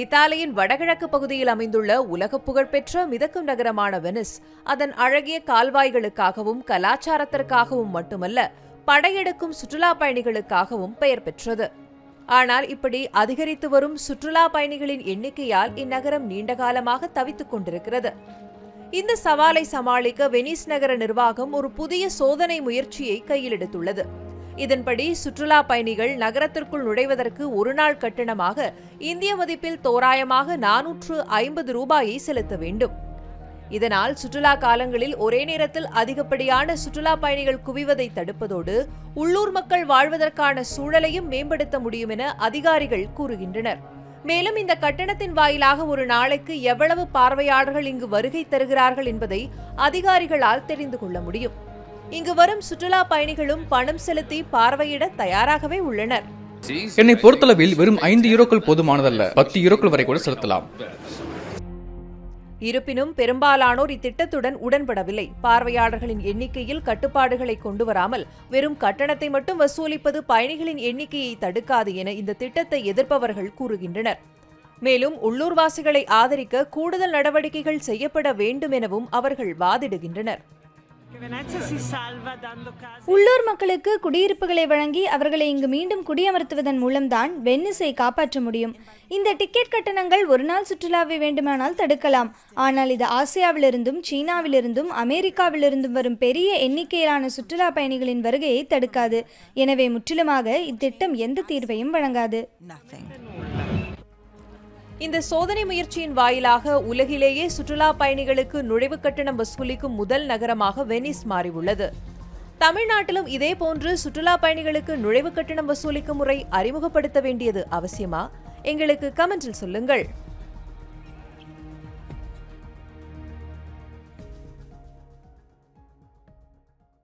இத்தாலியின் வடகிழக்கு பகுதியில் அமைந்துள்ள உலக புகழ்பெற்ற மிதக்கும் நகரமான வெனிஸ் அதன் அழகிய கால்வாய்களுக்காகவும் கலாச்சாரத்திற்காகவும் மட்டுமல்ல படையெடுக்கும் சுற்றுலா பயணிகளுக்காகவும் பெயர் பெற்றது. ஆனால் இப்படி அதிகரித்து வரும் சுற்றுலா பயணிகளின் எண்ணிக்கையால் இந்நகரம் நீண்ட காலமாக தவித்துக் கொண்டிருக்கிறது. இந்த சவாலை சமாளிக்க வெனிஸ் நகர நிர்வாகம் ஒரு புதிய சோதனை முயற்சியை கையிலெடுத்துள்ளது இதன்படி சுற்றுலா பயணிகள் நகரத்திற்குள் நுழைவதற்கு ஒரு நாள் கட்டணமாக இந்திய மதிப்பில் தோராயமாக நானூற்று ஐம்பது ரூபாயை செலுத்த வேண்டும். இதனால் சுற்றுலா காலங்களில் ஒரே நேரத்தில் அதிகப்படியான சுற்றுலா பயணிகள் குவிவதை தடுப்பதோடு உள்ளூர் மக்கள் வாழ்வதற்கான சூழலையும் மேம்படுத்த முடியும் என அதிகாரிகள் கூறுகின்றனர். மேலும் இந்த கட்டணத்தின் வாயிலாக ஒரு நாளைக்கு எவ்வளவு பார்வையாளர்கள் இங்கு வருகை தருகிறார்கள் என்பதை அதிகாரிகளால் தெரிந்து கொள்ள முடியும். இங்கு வரும் சுற்றுலா பயணிகளும் பணம் செலுத்தி பார்வையிட தயாராகவே உள்ளனர். என்னை பொறுத்தளவில் வெறும் ஐந்து யூரோக்கள் போதுமானதல்ல. பத்து யூரோக்கள் வரை கூட செலுத்தலாம். இருப்பினும் பெரும்பாலானோர் இத்திட்டத்துடன் உடன்படவில்லை. பார்வையாளர்களின் எண்ணிக்கையில் கட்டுப்பாடுகளை கொண்டு வராமல் வெறும் கட்டணத்தை மட்டும் வசூலிப்பது பயணிகளின் எண்ணிக்கையை தடுக்காது என இந்த திட்டத்தை எதிர்ப்பவர்கள் கூறுகின்றனர். மேலும் உள்ளூர்வாசிகளை ஆதரிக்க கூடுதல் நடவடிக்கைகள் செய்யப்பட வேண்டும் எனவும் அவர்கள் வாதிடுகின்றனர். உள்ளூர் மக்களுக்கு குடியிருப்புகளை வழங்கி அவர்களை இங்கு மீண்டும் குடியமர்த்துவதன் மூலம்தான் வெனிஸை காப்பாற்ற முடியும். இந்த டிக்கெட் கட்டணங்கள் ஒரு நாள் சுற்றுலாவை வேண்டுமானால் தடுக்கலாம். ஆனால் இது ஆசியாவிலிருந்தும் சீனாவிலிருந்தும் அமெரிக்காவிலிருந்தும் வரும் பெரிய எண்ணிக்கையிலான சுற்றுலா பயணிகளின் வருகையை தடுக்காது. எனவே முற்றிலுமாக இத்திட்டம் எந்த தீர்வையும் வழங்காது. இந்த சோதனை முயற்சியின் வாயிலாக உலகிலேயே சுற்றுலா பயணிகளுக்கு நுழைவு கட்டணம் வசூலிக்கும் முதல் நகரமாக வெனிஸ் மாறியுள்ளது. தமிழ்நாட்டிலும் இதேபோன்று சுற்றுலா பயணிகளுக்கு நுழைவு கட்டணம் வசூலிக்கும் முறை அறிமுகப்படுத்த வேண்டியது அவசியமா? எங்களுக்கு கமெண்டில் சொல்லுங்கள்.